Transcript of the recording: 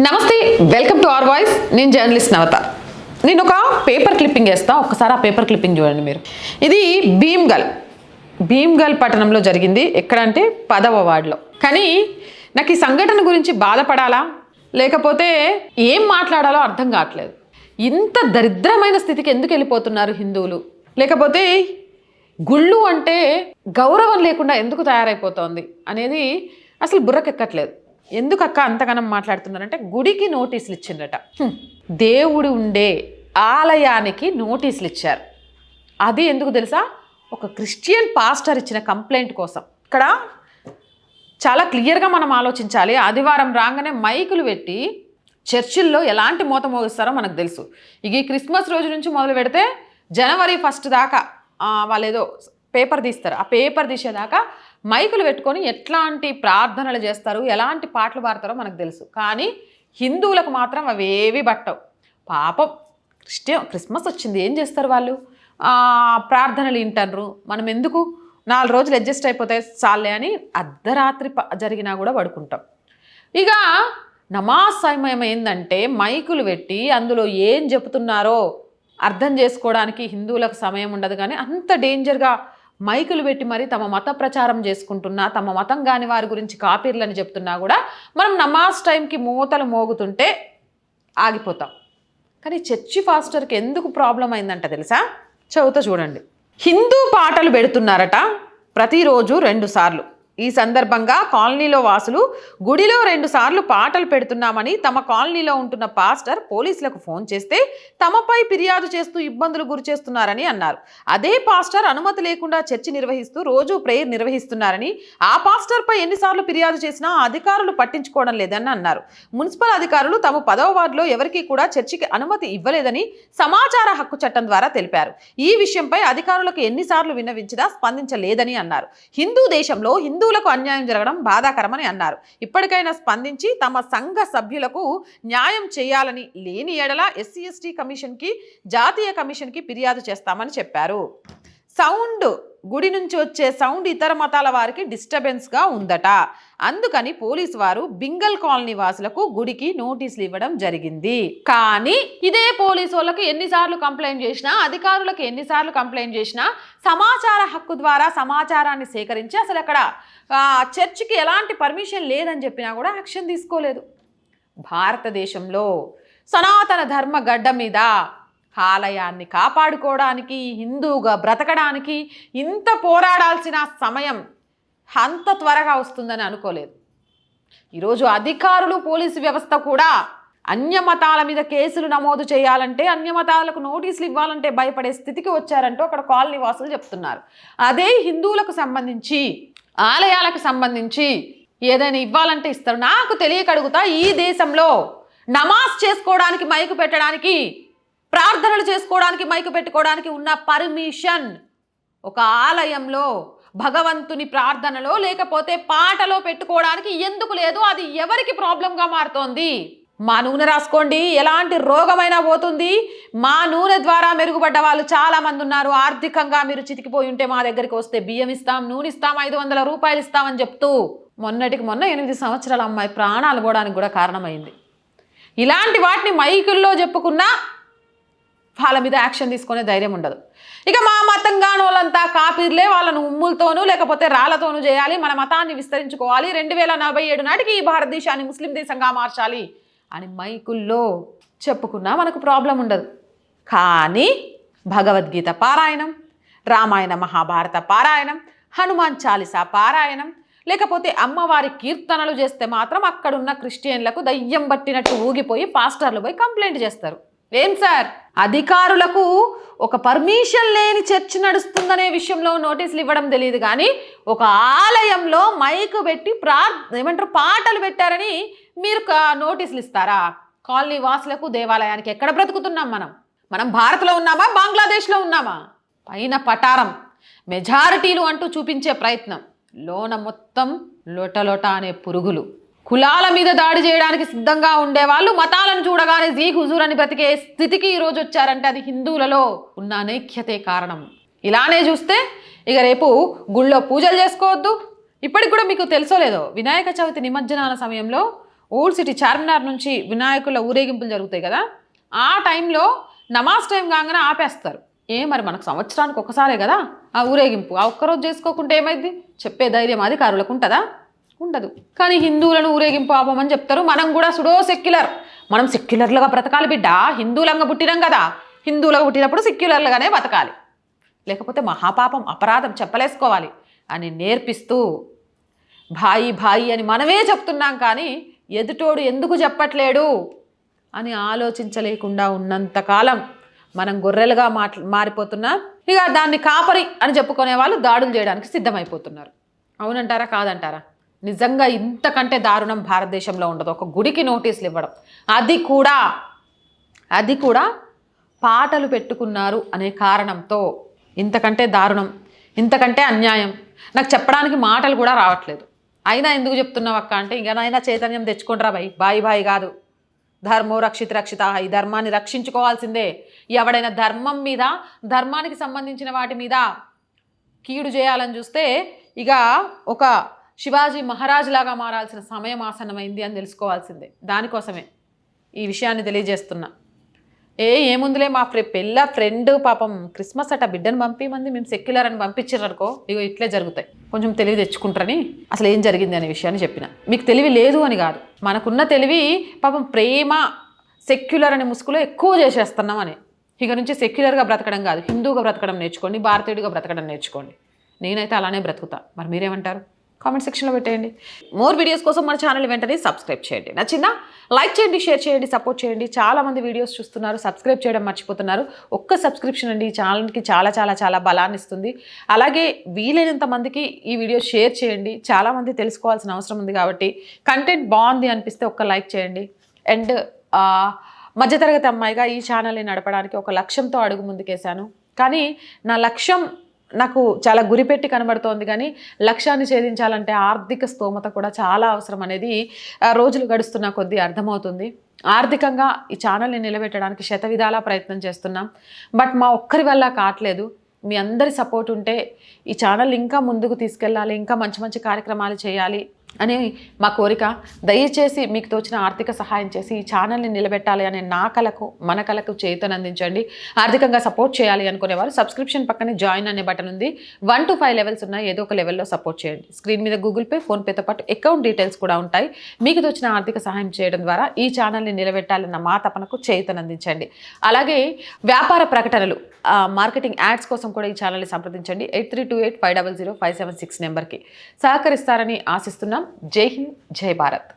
నమస్తే welcome to our voice. నేను journalist నవత. నేను ఒక పేపర్ క్లిప్పింగ్ వేస్తా. ఒక్కసారి ఆ పేపర్ క్లిప్పింగ్ చూడండి మీరు. ఇది భీమ్గల్. భీమ్గల్ పట్టణంలో జరిగింది. ఎక్కడ అంటే పదవ వార్డులో. కానీ నాకు ఈ సంఘటన గురించి బాధపడాలా? లేకపోతే ఏం మాట్లాడాలో అర్థం కావట్లేదు. ఇంత దరిద్రమైన స్థితికి ఎందుకు వెళ్ళిపోతున్నారు హిందువులు? లేకపోతే గుళ్ళు అంటే గౌరవం లేకుండా ఎందుకు తయారైపోతోంది? అనేది అసలు బుర్రకెక్కట్లేదు. ఎందుకు అక్క అంతగానం మాట్లాడుతున్నారంటే గుడికి నోటీసులు ఇచ్చిండట దేవుడు ఉండే ఆలయానికి నోటీసులు ఇచ్చారు అది ఎందుకు తెలుసా? ఒక క్రిస్టియన్ పాస్టర్ ఇచ్చిన కంప్లైంట్ కోసం. ఇక్కడ చాలా క్లియర్గా మనం ఆలోచించాలి. ఆదివారం రాగానే మైకులు పెట్టి చర్చిల్లో ఎలాంటి మూత మోగిస్తారో మనకు తెలుసు. ఇక ఈ క్రిస్మస్ రోజు నుంచి మొదలు పెడితే జనవరి ఫస్ట్ దాకా వాళ్ళు ఏదో పేపర్ తీస్తారు. ఆ పేపర్ తీసేదాకా మైకులు పెట్టుకొని ఎట్లాంటి ప్రార్థనలు చేస్తారు ఎలాంటి పాటలు పాడతారో మనకు తెలుసు. కానీ హిందువులకు మాత్రం అవేవి పట్టవు. పాపం క్రిస్టియన్ క్రిస్మస్ వచ్చింది ఏం చేస్తారు వాళ్ళు? ప్రార్థనలు వింటారు మనం ఎందుకు నాలుగు రోజులు అడ్జస్ట్ అయిపోతే చాలే అని అర్ధరాత్రి ప- జరిగినా కూడా పడుకుంటాం. ఇక నమాజ్ సమయం ఏంటంటే మైకులు పెట్టి అందులో ఏం చెబుతున్నారో అర్థం చేసుకోవడానికి హిందువులకు సమయం ఉండదు కానీ అంత డేంజర్గా మైకులు పెట్టి మరి తమ మత ప్రచారం చేసుకుంటున్నా తమ మతం కాని వారి గురించి కాపీర్లని చెప్తున్నా కూడా మనం నమాజ్ టైంకి మూతలు మోగుతుంటే ఆగిపోతాం. కానీ చర్చి ఫాస్టర్కి ఎందుకు ప్రాబ్లం అయిందంట తెలుసా? చదువుతా చూడండి. హిందూ పాటలు పెడుతున్నారట ప్రతిరోజు రెండు సార్లు. ఈ సందర్భంగా కాలనీలో వాసులు గుడిలో రెండు సార్లు పాటలు పెడుతున్నామని తమ కాలనీలో ఉంటున్న పాస్టర్ పోలీసులకు ఫోన్ చేస్తే తమపై ఫిర్యాదు చేస్తూ ఇబ్బందులు గురి చేస్తున్నారని అన్నారు. అదే పాస్టర్ అనుమతి లేకుండా చర్చి నిర్వహిస్తూ రోజు ప్రేయర్ నిర్వహిస్తున్నారని ఆ పాస్టర్పై ఎన్నిసార్లు ఫిర్యాదు చేసినా అధికారులు పట్టించుకోవడం లేదని అన్నారు. మున్సిపల్ అధికారులు తమ పదవ వార్డులో ఎవరికీ కూడా చర్చికి అనుమతి ఇవ్వలేదని సమాచార హక్కు చట్టం ద్వారా తెలిపారు. ఈ విషయంపై అధికారులకు ఎన్నిసార్లు విన్నవించినా స్పందించలేదని అన్నారు. హిందూ దేశంలో హిందూ హిందువులకు అన్యాయం జరగడం బాధాకరమని అన్నారు. ఇప్పటికైనా స్పందించి తమ సంఘ సభ్యులకు న్యాయం చేయాలని లేని ఎడల ఎస్సీ ఎస్టీ కమిషన్కి జాతీయ కమిషన్కి ఫిర్యాదు చేస్తామని చెప్పారు. సౌండ్ గుడి నుంచి వచ్చే సౌండ్ ఇతర మతాల వారికి డిస్టర్బెన్స్గా ఉందట. అందుకని పోలీసు వారు బింగల్ కాలనీ వాసులకు గుడికి నోటీసులు ఇవ్వడం జరిగింది. కానీ ఇదే పోలీసు వాళ్ళకి ఎన్నిసార్లు కంప్లైంట్ చేసినా అధికారులకు ఎన్నిసార్లు కంప్లైంట్ చేసినా సమాచార హక్కు ద్వారా సమాచారాన్ని సేకరించి అసలు అక్కడ చర్చికి ఎలాంటి పర్మిషన్ లేదని చెప్పినా కూడా యాక్షన్ తీసుకోలేదు. భారతదేశంలో సనాతన ధర్మ గడ్డ మీద ఆలయాన్ని కాపాడుకోవడానికి హిందువుగా బ్రతకడానికి ఇంత పోరాడాల్సిన సమయం అంత త్వరగా వస్తుందని అనుకోలేదు. ఈరోజు అధికారులు పోలీసు వ్యవస్థ కూడా అన్యమతాల మీద కేసులు నమోదు చేయాలంటే అన్యమతాలకు నోటీసులు ఇవ్వాలంటే భయపడే స్థితికి వచ్చారంటూ అక్కడ కాలనీ వాసులు చెప్తున్నారు. అదే హిందువులకు సంబంధించి ఆలయాలకు సంబంధించి ఏదైనా ఇవ్వాలంటే ఇస్తారు. నాకు తెలియక అడుగుతా ఈ దేశంలో నమాజ్ చేసుకోవడానికి మైకు పెట్టడానికి ప్రార్థనలు చేసుకోవడానికి మైకు పెట్టుకోవడానికి ఉన్న పర్మిషన్. ఒక ఆలయంలో భగవంతుని ప్రార్థనలో లేకపోతే పాటలో పెట్టుకోవడానికి ఎందుకు లేదు? అది ఎవరికి ప్రాబ్లంగా మారుతోంది? మా నూనె రాసుకోండి. ఎలాంటి రోగమైనా పోతుంది. మా నూనె ద్వారా మెరుగుపడ్డ వాళ్ళు చాలామంది ఉన్నారు. ఆర్థికంగా మీరు చితికిపోయి ఉంటే మా దగ్గరికి వస్తే బియ్యం ఇస్తాం నూనె ఇస్తాం ఐదు వందల రూపాయలు ఇస్తామని చెప్తూ మొన్నటికి మొన్న ఎనిమిది సంవత్సరాల అమ్మాయి ప్రాణాలు పోవడానికి కూడా కారణమైంది. ఇలాంటి వాటిని మైకుల్లో చెప్పుకున్నా వాళ్ళ మీద యాక్షన్ తీసుకునే ధైర్యం ఉండదు. ఇక మా మతంగాను వాళ్ళంతా కాపీర్లే వాళ్ళను ఉమ్ములతోనూ లేకపోతే రాళ్ళతోనూ చేయాలి మన మతాన్ని విస్తరించుకోవాలి రెండు వేల నలభై ఏడు నాటికి ఈ భారతదేశాన్ని ముస్లిం దేశంగా మార్చాలి అని మైకుల్లో చెప్పుకున్నా మనకు ప్రాబ్లం ఉండదు. కానీ భగవద్గీత పారాయణం రామాయణ మహాభారత పారాయణం హనుమాన్ చాలీసా పారాయణం లేకపోతే అమ్మవారి కీర్తనలు చేస్తే మాత్రం అక్కడున్న క్రిస్టియన్లకు దయ్యం పట్టినట్టు ఊగిపోయి పాస్టర్లు పోయి కంప్లైంట్ చేస్తారు. ఏం సార్? అధికారులకు ఒక పర్మిషన్ లేని చర్చ్ నడుస్తుందనే విషయంలో నోటీసులు ఇవ్వడం తెలియదు కానీ ఒక ఆలయంలో మైక్ పెట్టి ప్రార్ ఏమంటారు పాటలు పెట్టారని మీరు నోటీసులు ఇస్తారా? కాలనీ వాసులకు దేవాలయానికి ఎక్కడ బ్రతుకుతున్నాం మనం? మనం భారత్లో ఉన్నామా బంగ్లాదేశ్లో ఉన్నామా? పైన పటారం మెజారిటీలు అంటూ చూపించే ప్రయత్నం. లోన మొత్తం లోటలోట అనే పురుగులు. కులాల మీద దాడి చేయడానికి సిద్ధంగా ఉండేవాళ్ళు. మతాలను చూడగానే జీ హుజూర్ అని బ్రతికే స్థితికి ఈరోజు వచ్చారంటే అది హిందువులలో ఉన్న అనైక్యతే కారణం. ఇలానే చూస్తే ఇక రేపు గుళ్ళో పూజలు చేసుకోవద్దు. ఇప్పటికి కూడా మీకు తెలుసో లేదో వినాయక చవితి నిమజ్జనాల సమయంలో ఓల్డ్ సిటీ చార్మినార్ నుంచి వినాయకుల ఊరేగింపులు జరుగుతాయి కదా? ఆ టైంలో నమాజ్ టైం కాగానే ఆపేస్తారు. ఏ మరి మనకు సంవత్సరానికి ఒకసారే కదా ఆ ఊరేగింపు. ఆ ఒక్కరోజు చేసుకోకుంటే ఏమైంది చెప్పే ధైర్యం అధికారులకు ఉంటుందా? ఉండదు. కానీ హిందువులను ఊరేగింపు ఆపమని చెప్తారు. మనం కూడా సుడో సెక్యులర్. మనం సెక్యులర్లుగా బ్రతకాలి బిడ్డ. హిందువులంగా పుట్టినాం కదా. హిందువులుగా పుట్టినప్పుడు సెక్యులర్లుగానే బతకాలి. లేకపోతే మహాపాపం అపరాధం చెప్పలేసుకోవాలి అని నేర్పిస్తూ భాయి భాయి అని మనమే చెప్తున్నాం కానీ ఎదుటోడు ఎందుకు చెప్పట్లేడు అని ఆలోచించలేకుండా ఉన్నంతకాలం మనం గొర్రెలుగా మాట్ మారిపోతున్నాం ఇక దాన్ని కాపరి అని చెప్పుకునే వాళ్ళు దాడులు చేయడానికి సిద్ధమైపోతున్నారు. అవునంటారా? కాదంటారా? నిజంగా ఇంతకంటే దారుణం భారతదేశంలో ఉండదు. ఒక గుడికి నోటీసులు ఇవ్వడం. అది కూడా అది కూడా పాటలు పెట్టుకున్నారు అనే కారణంతో ఇంతకంటే దారుణం ఇంతకంటే అన్యాయం. నాకు చెప్పడానికి మాటలు కూడా రావట్లేదు. అయినా ఎందుకు చెప్తున్నావు అక్క అంటే ఇంకనైనా చైతన్యం తెచ్చుకుంటారా బాయ్. బాయి బాయి కాదు. ధర్మో రక్షిత రక్షిత. ఈ ధర్మాన్ని రక్షించుకోవాల్సిందే. ఎవడైనా ధర్మం మీద ధర్మానికి సంబంధించిన వాటి మీద కీడు చేయాలని చూస్తే ఇక ఒక శివాజీ మహారాజ్ లాగా మారాల్సిన సమయం ఆసన్నమైంది అని తెలుసుకోవాల్సిందే. దానికోసమే ఈ విషయాన్ని తెలియజేస్తున్నా. ఏ ఏముందిలే మా ఫ్రె పెళ్ళ ఫ్రెండ్ పాపం క్రిస్మస్ అట బిడ్డను పంపిమంది మేము సెక్యులర్ అని పంపించారనుకో ఇగో ఇట్లే జరుగుతాయి. కొంచెం తెలివి తెచ్చుకుంటారని అసలు ఏం జరిగింది అనే విషయాన్ని చెప్పిన. మీకు తెలివి లేదు అని కాదు. మనకున్న తెలివి పాపం ప్రేమ సెక్యులర్ అనే ముసుగులో ఎక్కువ చేసేస్తున్నాం అని. ఇక నుంచి సెక్యులర్గా బ్రతకడం కాదు. హిందూగా బ్రతకడం నేర్చుకోండి భారతీయుడిగా బ్రతకడం నేర్చుకోండి. నేనైతే అలానే బ్రతుకుతా. మరి మీరేమంటారు? కామెంట్ సెక్షన్లో పెట్టేయండి. మోర్ వీడియోస్ కోసం మన ఛానల్ వెంటనే సబ్స్క్రైబ్ చేయండి. నచ్చిందా? లైక్ చేయండి షేర్ చేయండి సపోర్ట్ చేయండి. చాలామంది వీడియోస్ చూస్తున్నారు సబ్స్క్రైబ్ చేయడం మర్చిపోతున్నారు. ఒక్క సబ్స్క్రిప్షన్ అండి ఈ ఛానల్కి చాలా చాలా చాలా బలాన్ని ఇస్తుంది. అలాగే వీలైనంత మందికి ఈ వీడియో షేర్ చేయండి. చాలామంది తెలుసుకోవాల్సిన అవసరం ఉంది కాబట్టి కంటెంట్ బాగుంది అనిపిస్తే ఒక్క లైక్ చేయండి. అండ్ మధ్యతరగతి అమ్మాయిగా ఈ ఛానల్ని నడపడానికి ఒక లక్ష్యంతో అడుగు ముందుకేశాను. కానీ నా లక్ష్యం నాకు చాలా గురిపెట్టి కనబడుతోంది కానీ లక్ష్యాన్ని ఛేదించాలంటే ఆర్థిక స్తోమత కూడా చాలా అవసరం అనేది రోజులు గడుస్తున్న కొద్దీ అర్థమవుతుంది. ఆర్థికంగా ఈ ఛానల్ని నిలబెట్టడానికి శత విధాలా ప్రయత్నం చేస్తున్నాం. బట్ మా ఒక్కరి వల్ల కావట్లేదు మీ అందరి సపోర్ట్ ఉంటే ఈ ఛానల్ ఇంకా ముందుకు తీసుకెళ్ళాలి ఇంకా మంచి మంచి కార్యక్రమాలు చేయాలి. అని మా కోరిక. దయచేసి మీకు తోచిన ఆర్థిక సహాయం చేసి ఈ ఛానల్ని నిలబెట్టాలి అనే నా కలకు మన కలకు చేతనందించండి. ఆర్థికంగా సపోర్ట్ చేయాలి అనుకునేవారు సబ్స్క్రిప్షన్ పక్కనే జాయిన్ అనే బటన్ ఉంది. వన్ టు ఫైవ్ లెవెల్స్ ఉన్నాయి ఏదో ఒక లెవెల్లో సపోర్ట్ చేయండి. స్క్రీన్ మీద గూగుల్ పే ఫోన్పేతో పాటు అకౌంట్ డీటెయిల్స్ కూడా ఉంటాయి. మీకు తోచిన ఆర్థిక సహాయం చేయడం ద్వారా ఈ ఛానల్ని నిలబెట్టాలన్న మా తపనకు చేతనందించండి. అలాగే వ్యాపార ప్రకటనలు మార్కెటింగ్ యాడ్స్ కోసం కూడా ఈ ఛానల్ని సంప్రదించండి. Eight three two eight five double zero five seven six నెంబర్కి సహకరిస్తారని ఆశిస్తున్నా. జై హింద్ జై భారత్